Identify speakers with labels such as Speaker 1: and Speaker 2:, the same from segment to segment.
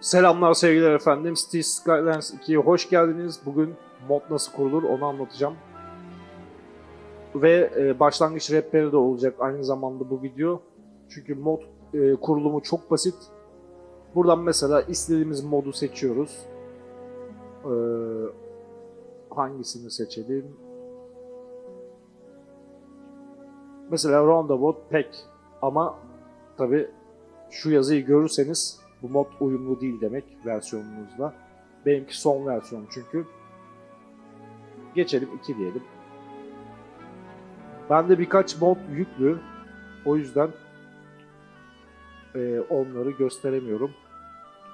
Speaker 1: Selamlar sevgiler efendim. City Skylines 2'ye hoş geldiniz. Bugün mod nasıl kurulur onu anlatacağım. Ve e, başlangıç rehberi de olacak aynı zamanda bu video. Çünkü mod e, kurulumu çok basit. Buradan mesela istediğimiz modu seçiyoruz. E, hangisini seçelim? Mesela Roundabout Pack ama tabi şu yazıyı görürseniz bu mod uyumlu değil demek versiyonunuzla. Benimki son versiyon çünkü. Geçelim 2 diyelim. Bende birkaç mod yüklü. O yüzden e, onları gösteremiyorum.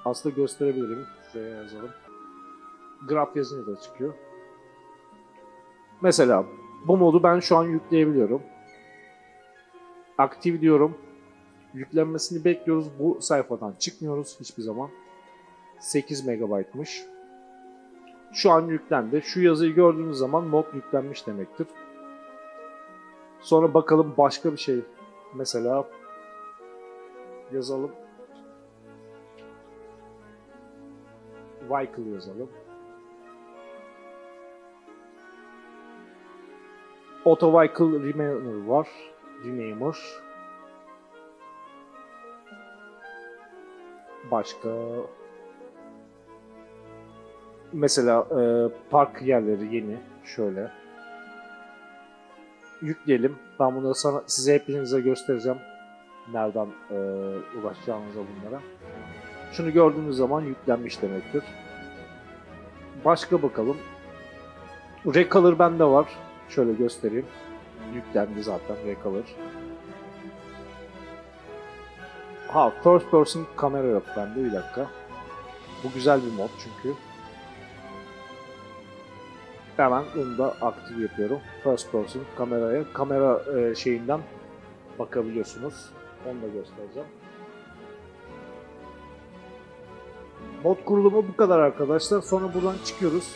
Speaker 1: Aslında gösterebilirim. Şuraya yazalım. Graf yazınca da çıkıyor. Mesela bu modu ben şu an yükleyebiliyorum. Aktif diyorum. Yüklenmesini bekliyoruz. Bu sayfadan çıkmıyoruz hiçbir zaman. 8 MB'mış. Şu an yüklendi. Şu yazıyı gördüğünüz zaman mod yüklenmiş demektir. Sonra bakalım başka bir şey. Mesela yazalım. Vehicle yazalım. Auto Vehicle Rename var. Renamer. Başka mesela e, park yerleri yeni şöyle yükleyelim. Ben bunları sana size hepinize göstereceğim. Nereden e, ulaşacağınıza bunlara. Şunu gördüğünüz zaman yüklenmiş demektir. Başka bakalım. Recolor bende var. Şöyle göstereyim. Yüklendi zaten Recolor. Ha, first person kamera yok bende bir dakika. Bu güzel bir mod çünkü. Hemen bunu da aktif yapıyorum. First person kameraya. Kamera e, şeyinden bakabiliyorsunuz. Onu da göstereceğim. Mod kurulumu bu kadar arkadaşlar. Sonra buradan çıkıyoruz.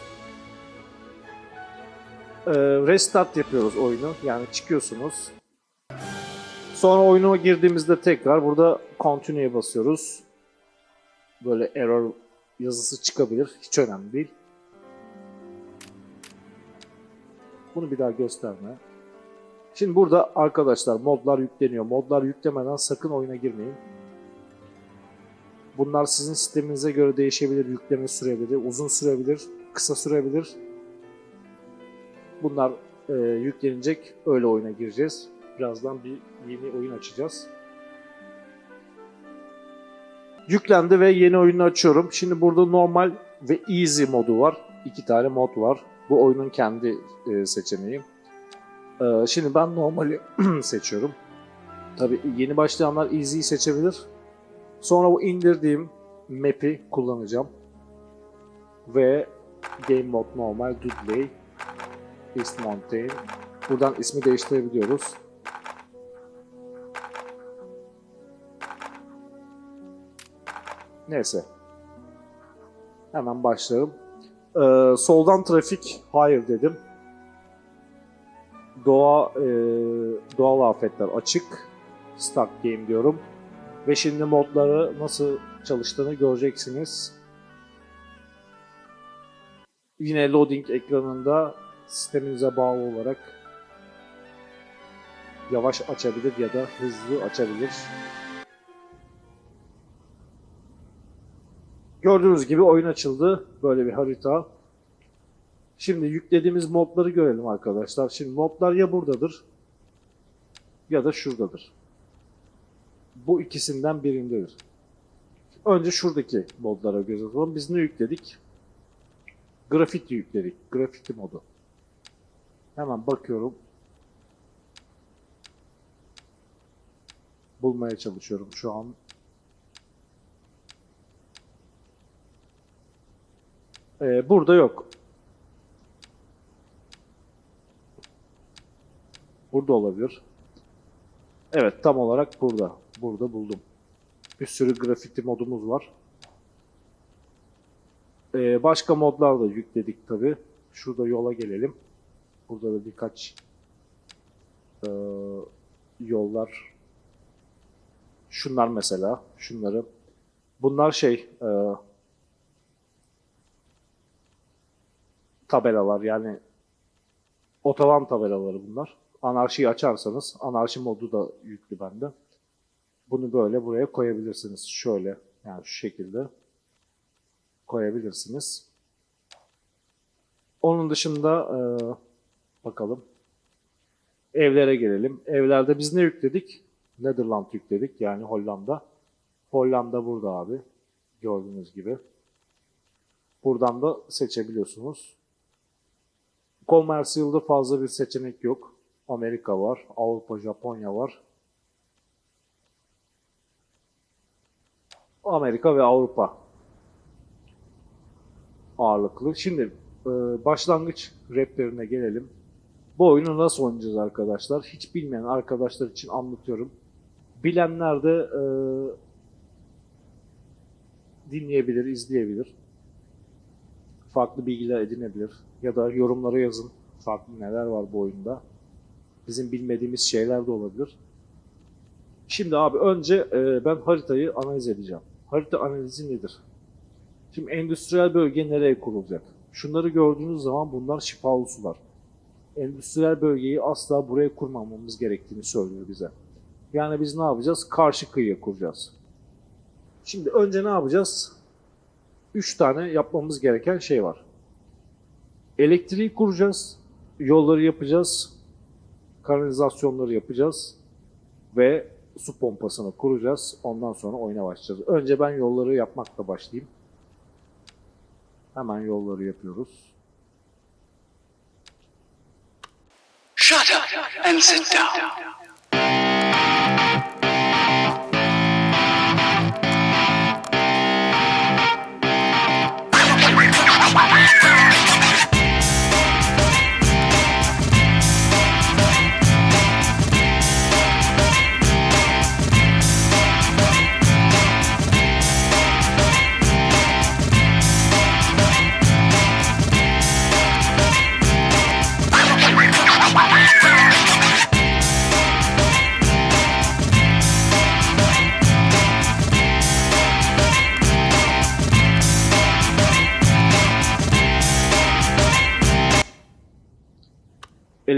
Speaker 1: E, restart yapıyoruz oyunu. Yani çıkıyorsunuz. Sonra oyuna girdiğimizde tekrar burada continue'ye basıyoruz. Böyle error yazısı çıkabilir. Hiç önemli değil. Bunu bir daha gösterme. Şimdi burada arkadaşlar modlar yükleniyor. Modlar yüklemeden sakın oyuna girmeyin. Bunlar sizin sisteminize göre değişebilir. Yükleme sürebilir, uzun sürebilir, kısa sürebilir. Bunlar e, yüklenecek. Öyle oyuna gireceğiz. Birazdan bir yeni oyun açacağız. Yüklendi ve yeni oyunu açıyorum. Şimdi burada normal ve easy modu var. İki tane mod var. Bu oyunun kendi e, seçeneği. E, şimdi ben normali seçiyorum. Tabi yeni başlayanlar easy'yi seçebilir. Sonra bu indirdiğim map'i kullanacağım. Ve Game Mode normal, Dudley, East Mountain. Buradan ismi değiştirebiliyoruz. Neyse. Hemen başlayalım. Ee, soldan trafik hayır dedim. Doğa e, doğal afetler açık. Start game diyorum. Ve şimdi modları nasıl çalıştığını göreceksiniz. Yine loading ekranında sisteminize bağlı olarak yavaş açabilir ya da hızlı açabilir. Gördüğünüz gibi oyun açıldı. Böyle bir harita. Şimdi yüklediğimiz modları görelim arkadaşlar. Şimdi modlar ya buradadır ya da şuradadır. Bu ikisinden birindedir. Önce şuradaki modlara göz atalım. Biz ne yükledik? Grafiti yükledik. Grafiti modu. Hemen bakıyorum. Bulmaya çalışıyorum şu an. Ee, burada yok. Burada olabilir. Evet tam olarak burada. Burada buldum. Bir sürü grafiti modumuz var. Ee, başka modlar da yükledik tabi. Şurada yola gelelim. Burada da birkaç e, yollar. Şunlar mesela. Şunları Bunlar şey e, tabelalar yani otoban tabelaları bunlar. Anarşiyi açarsanız anarşi modu da yüklü bende. Bunu böyle buraya koyabilirsiniz. Şöyle yani şu şekilde koyabilirsiniz. Onun dışında e, bakalım evlere gelelim. Evlerde biz ne yükledik? Netherland yükledik yani Hollanda. Hollanda burada abi. Gördüğünüz gibi. Buradan da seçebiliyorsunuz. Commercial'da fazla bir seçenek yok. Amerika var, Avrupa, Japonya var. Amerika ve Avrupa ağırlıklı. Şimdi e, başlangıç raplerine gelelim. Bu oyunu nasıl oynayacağız arkadaşlar? Hiç bilmeyen arkadaşlar için anlatıyorum. Bilenler de e, dinleyebilir, izleyebilir. Farklı bilgiler edinebilir. Ya da yorumlara yazın. Farklı neler var bu oyunda. Bizim bilmediğimiz şeyler de olabilir. Şimdi abi önce e, ben haritayı analiz edeceğim. Harita analizi nedir? Şimdi endüstriyel bölge nereye kurulacak? Şunları gördüğünüz zaman bunlar şifalı sular. Endüstriyel bölgeyi asla buraya kurmamamız gerektiğini söylüyor bize. Yani biz ne yapacağız? Karşı kıyıya kuracağız. Şimdi önce ne yapacağız? Üç tane yapmamız gereken şey var. Elektriği kuracağız, yolları yapacağız, kanalizasyonları yapacağız ve su pompasını kuracağız. Ondan sonra oyuna başlayacağız. Önce ben yolları yapmakla başlayayım. Hemen yolları yapıyoruz.
Speaker 2: Shut up and sit down.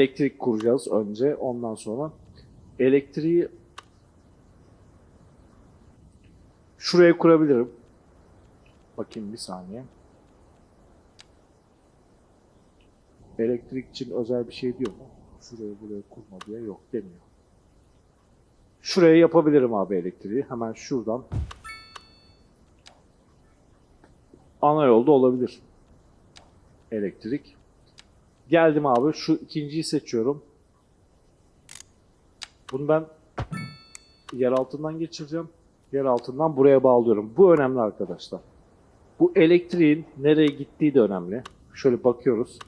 Speaker 1: Elektrik kuracağız önce. Ondan sonra elektriği şuraya kurabilirim. Bakayım bir saniye. Elektrik için özel bir şey diyor mu? Şuraya buraya kurma diye yok demiyor. Şuraya yapabilirim abi elektriği. Hemen şuradan. Ana yolda olabilir. Elektrik. Geldim abi. Şu ikinciyi seçiyorum. Bunu ben yer altından geçireceğim. Yer altından buraya bağlıyorum. Bu önemli arkadaşlar. Bu elektriğin nereye gittiği de önemli. Şöyle bakıyoruz.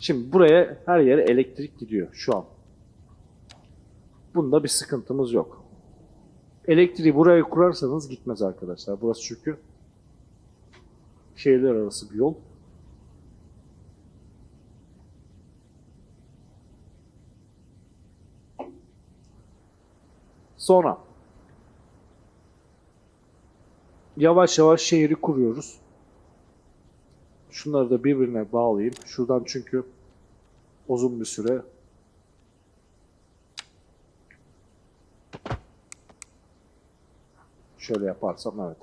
Speaker 1: Şimdi buraya her yere elektrik gidiyor şu an. Bunda bir sıkıntımız yok. Elektriği buraya kurarsanız gitmez arkadaşlar. Burası çünkü şehirler arası bir yol. Sonra yavaş yavaş şehri kuruyoruz. Şunları da birbirine bağlayayım. Şuradan çünkü uzun bir süre şöyle yaparsam evet.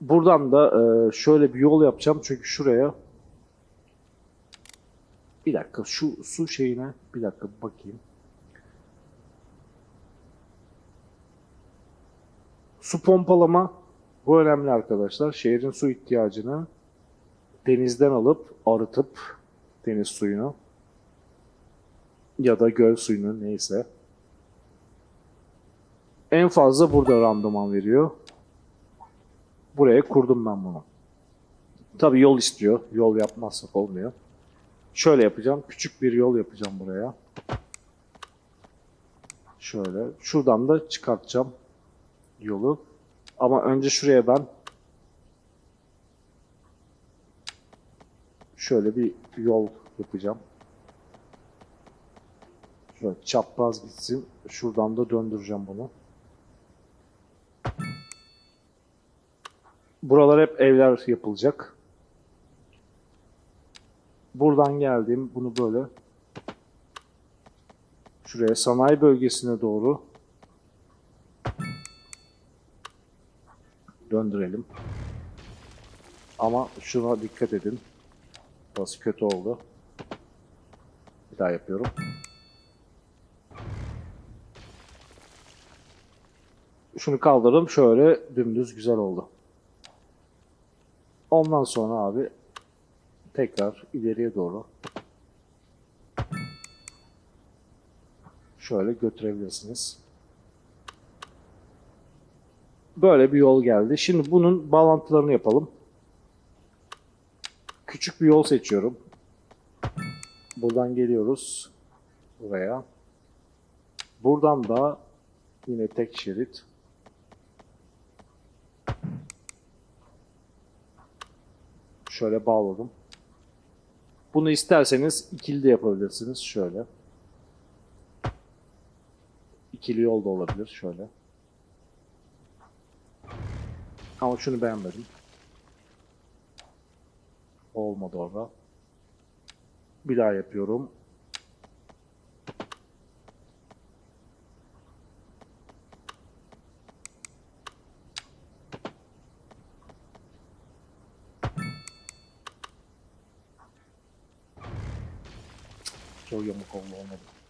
Speaker 1: Buradan da e, şöyle bir yol yapacağım çünkü şuraya bir dakika şu su şeyine bir dakika bakayım. Su pompalama bu önemli arkadaşlar. Şehrin su ihtiyacını denizden alıp arıtıp deniz suyunu ya da göl suyunu neyse en fazla burada randıman veriyor. Buraya kurdum ben bunu. Tabi yol istiyor. Yol yapmazsak olmuyor. Şöyle yapacağım. Küçük bir yol yapacağım buraya. Şöyle. Şuradan da çıkartacağım yolu. Ama önce şuraya ben şöyle bir yol yapacağım. Şöyle çapraz gitsin. Şuradan da döndüreceğim bunu. Buralar hep evler yapılacak. Buradan geldim. Bunu böyle şuraya sanayi bölgesine doğru döndürelim. Ama şuna dikkat edin. Burası kötü oldu. Bir daha yapıyorum. Şunu kaldırdım. Şöyle dümdüz güzel oldu. Ondan sonra abi tekrar ileriye doğru şöyle götürebilirsiniz. Böyle bir yol geldi. Şimdi bunun bağlantılarını yapalım. Küçük bir yol seçiyorum. Buradan geliyoruz buraya. Buradan da yine tek şerit. Şöyle bağladım. Bunu isterseniz ikili de yapabilirsiniz. Şöyle. İkili yol da olabilir. Şöyle. Ama şunu beğenmedim. Olmadı orada. Bir daha yapıyorum. Çok yamuk oldu olmadı.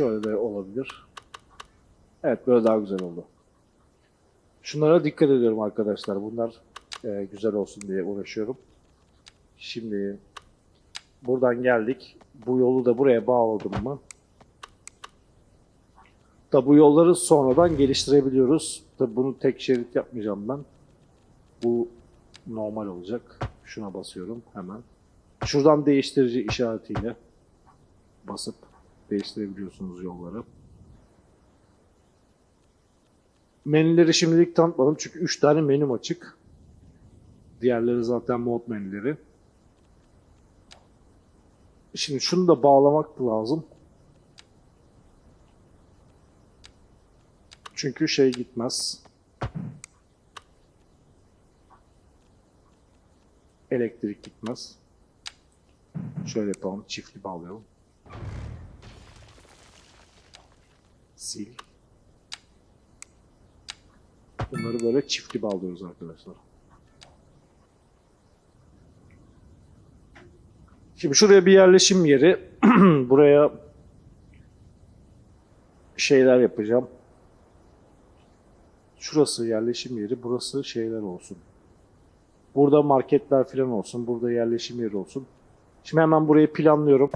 Speaker 1: Şöyle de olabilir. Evet böyle daha güzel oldu. Şunlara dikkat ediyorum arkadaşlar. Bunlar e, güzel olsun diye uğraşıyorum. Şimdi buradan geldik. Bu yolu da buraya bağladım mı? Da bu yolları sonradan geliştirebiliyoruz. Tabi bunu tek şerit yapmayacağım ben. Bu normal olacak. Şuna basıyorum hemen. Şuradan değiştirici işaretiyle basıp değiştirebiliyorsunuz yolları. Menüleri şimdilik tanıtmadım çünkü 3 tane menüm açık. Diğerleri zaten mod menüleri. Şimdi şunu da bağlamak lazım. Çünkü şey gitmez. Elektrik gitmez. Şöyle yapalım. Çiftli bağlayalım. Sil. Bunları böyle çiftli bağlıyoruz arkadaşlar. Şimdi şuraya bir yerleşim yeri. Buraya şeyler yapacağım. Şurası yerleşim yeri, burası şeyler olsun. Burada marketler falan olsun, burada yerleşim yeri olsun. Şimdi hemen burayı planlıyorum.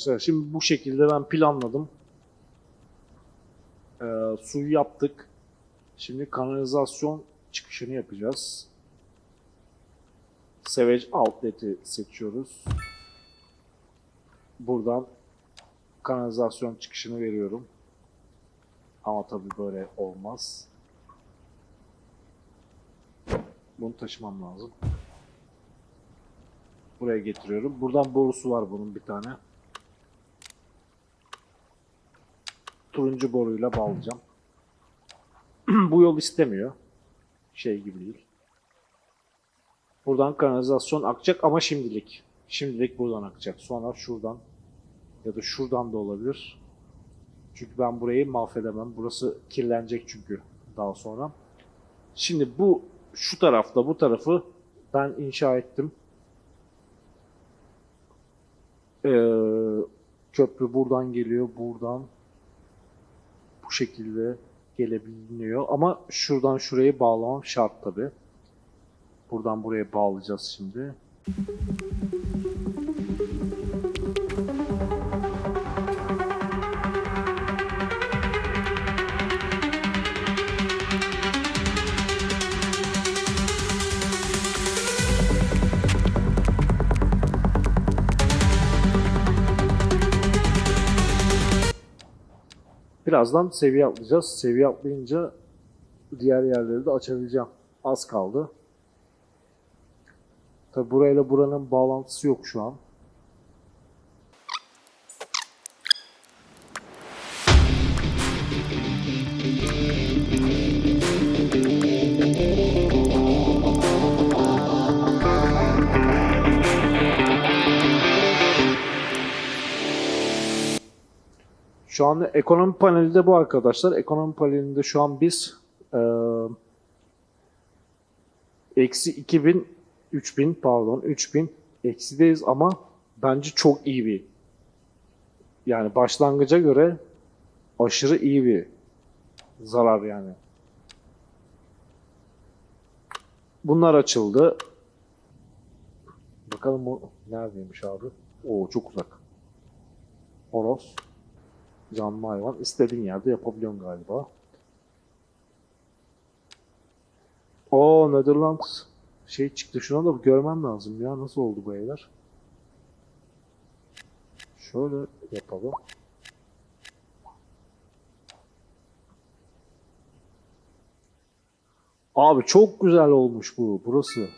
Speaker 1: Arkadaşlar şimdi bu şekilde ben planladım. Ee, suyu yaptık. Şimdi kanalizasyon çıkışını yapacağız. Savage Outlet'i seçiyoruz. Buradan kanalizasyon çıkışını veriyorum. Ama tabii böyle olmaz. Bunu taşımam lazım. Buraya getiriyorum. Buradan borusu var bunun bir tane. Turuncu boruyla bağlayacağım. Bu yol istemiyor. Şey gibi değil. Buradan kanalizasyon akacak ama şimdilik. Şimdilik buradan akacak. Sonra şuradan ya da şuradan da olabilir. Çünkü ben burayı mahvedemem. Burası kirlenecek çünkü daha sonra. Şimdi bu şu tarafta bu tarafı ben inşa ettim. Ee, köprü buradan geliyor, buradan bu şekilde gelebiliyor ama şuradan şuraya bağlamam şart tabi. Buradan buraya bağlayacağız şimdi. Birazdan seviye atlayacağız. Seviye atlayınca diğer yerleri de açabileceğim. Az kaldı. Tabi burayla buranın bağlantısı yok şu an. Şu an ekonomi paneli de bu arkadaşlar. Ekonomi panelinde şu an biz eee, eksi 2000 3000 pardon 3000 eksideyiz ama bence çok iyi bir yani başlangıca göre aşırı iyi bir zarar yani. Bunlar açıldı. Bakalım o neredeymiş abi? Oo çok uzak. Horoz. Canlı hayvan. istediğin yerde yapabiliyorsun galiba. O Netherlands şey çıktı. Şuna da görmem lazım ya. Nasıl oldu bu evler? Şöyle yapalım. Abi çok güzel olmuş bu. Burası.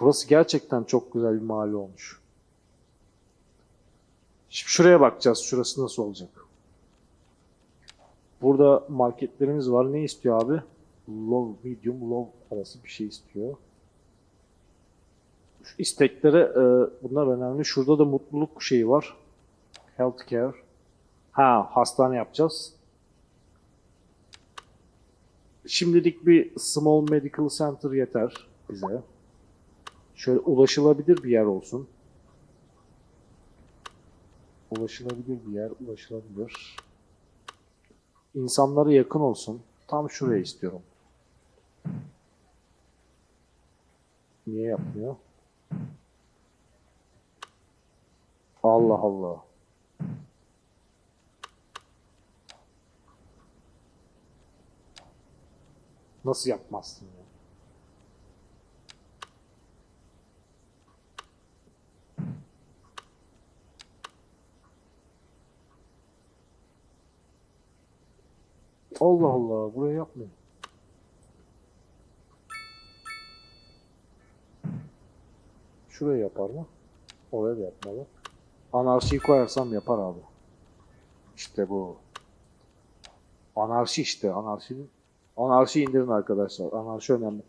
Speaker 1: Burası gerçekten çok güzel bir mahalle olmuş. Şimdi şuraya bakacağız. Şurası nasıl olacak? Burada marketlerimiz var. Ne istiyor abi? Low, medium, low arası bir şey istiyor. Şu isteklere e, bunlar önemli. Şurada da mutluluk şeyi var. Healthcare. Ha, hastane yapacağız. Şimdilik bir small medical center yeter bize. Şöyle ulaşılabilir bir yer olsun. Ulaşılabilir bir yer, ulaşılabilir. İnsanlara yakın olsun. Tam şuraya istiyorum. Niye yapmıyor? Allah Allah. Nasıl yapmazsın ya? Allah Allah, buraya yapmıyor. Şuraya yapar mı? Oraya da yapmalı. Anarşiyi koyarsam yapar abi. İşte bu. Anarşi işte, anarşinin. Anarşi indirin arkadaşlar. Anarşi önemli.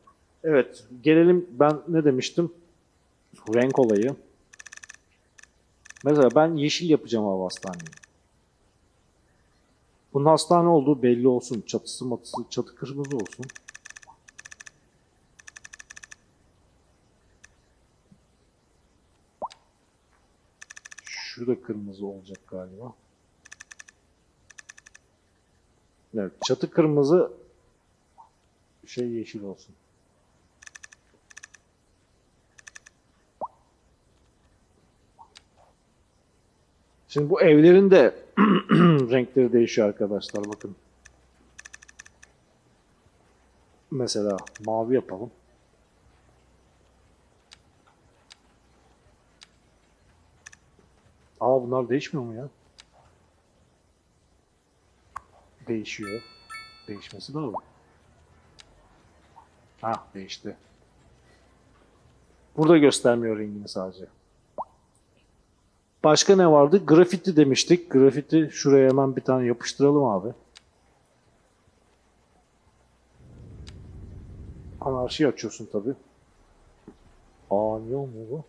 Speaker 1: Evet, gelelim ben ne demiştim? Renk olayı. Mesela ben yeşil yapacağım abi hastaneyi. Bunun hastane olduğu belli olsun. Çatısı matısı, çatı kırmızı olsun. Şu da kırmızı olacak galiba. Evet, çatı kırmızı şey yeşil olsun. Şimdi bu evlerin de renkleri değişiyor arkadaşlar bakın. Mesela mavi yapalım. Aa bunlar değişmiyor mu ya? Değişiyor. Değişmesi lazım. Ha değişti. Burada göstermiyor rengini sadece. Başka ne vardı? Grafiti demiştik. Grafiti şuraya hemen bir tane yapıştıralım abi. Anarşi açıyorsun tabi. Aa niye olmuyor bu?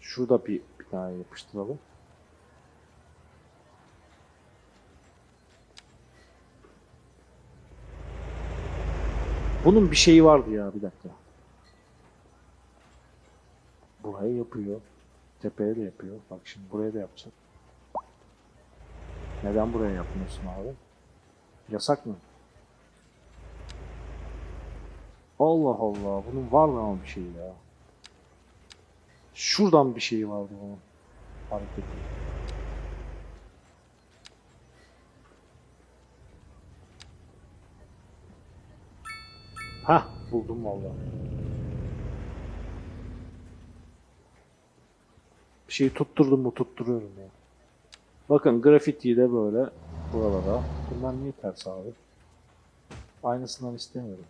Speaker 1: Şurada bir, bir tane yapıştıralım. Bunun bir şeyi vardı ya bir dakika. Burayı yapıyor. Tepeye de yapıyor. Bak şimdi buraya da yapacak. Neden buraya yapmıyorsun abi? Yasak mı? Allah Allah. Bunun var mı ama bir şey ya? Şuradan bir şey vardı bunun. Hareketi. Hah buldum vallahi. Şeyi tutturdum mu tutturuyorum ya. Bakın grafitiyi de böyle buralara. Bunlar niye ters abi? Aynısından istemiyorum.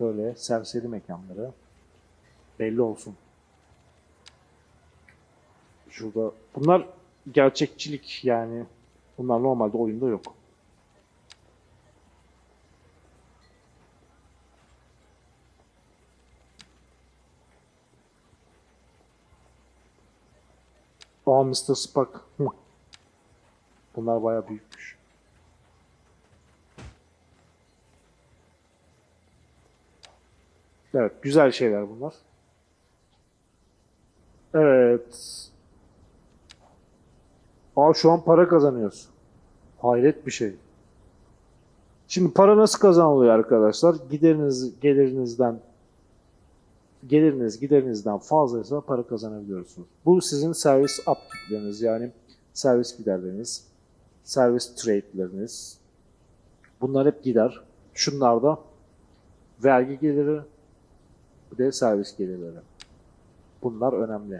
Speaker 1: Böyle serseri mekanları belli olsun. Şurada bunlar gerçekçilik yani bunlar normalde oyunda yok. Aa Mr. Spock. Bunlar bayağı büyükmüş. Evet, güzel şeyler bunlar. Evet. Aa şu an para kazanıyoruz. Hayret bir şey. Şimdi para nasıl kazanılıyor arkadaşlar? Gideriniz, gelirinizden geliriniz giderinizden fazlaysa para kazanabiliyorsunuz. Bu sizin servis upkeep'leriniz yani servis giderleriniz, servis trade'leriniz. Bunlar hep gider. Şunlar da vergi geliri, bir de servis gelirleri. Bunlar önemli.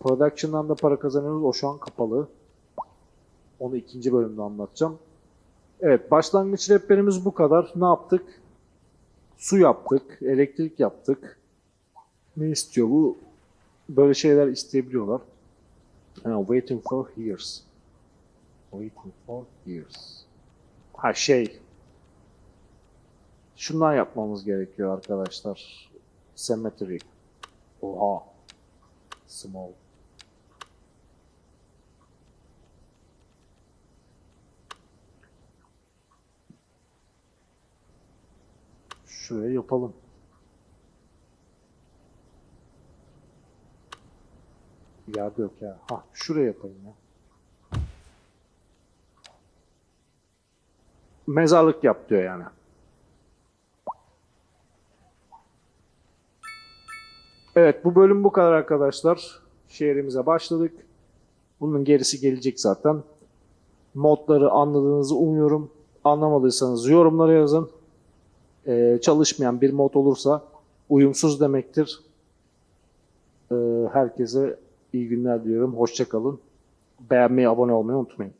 Speaker 1: Production'dan da para kazanıyoruz. O şu an kapalı. Onu ikinci bölümde anlatacağım. Evet, başlangıç rehberimiz bu kadar. Ne yaptık? Su yaptık, elektrik yaptık. Ne istiyor bu? Böyle şeyler isteyebiliyorlar. Ha, waiting for years. Waiting for years. Ha şey. Şundan yapmamız gerekiyor arkadaşlar. Cemetery. Oha. Small. Şuraya yapalım. Yerde yok ya. Ha şuraya yapayım ya. Mezarlık yap diyor yani. Evet bu bölüm bu kadar arkadaşlar. Şehrimize başladık. Bunun gerisi gelecek zaten. Modları anladığınızı umuyorum. Anlamadıysanız yorumlara yazın. Ee, çalışmayan bir mod olursa uyumsuz demektir. Ee, herkese iyi günler diliyorum. Hoşçakalın. Beğenmeyi, abone olmayı unutmayın.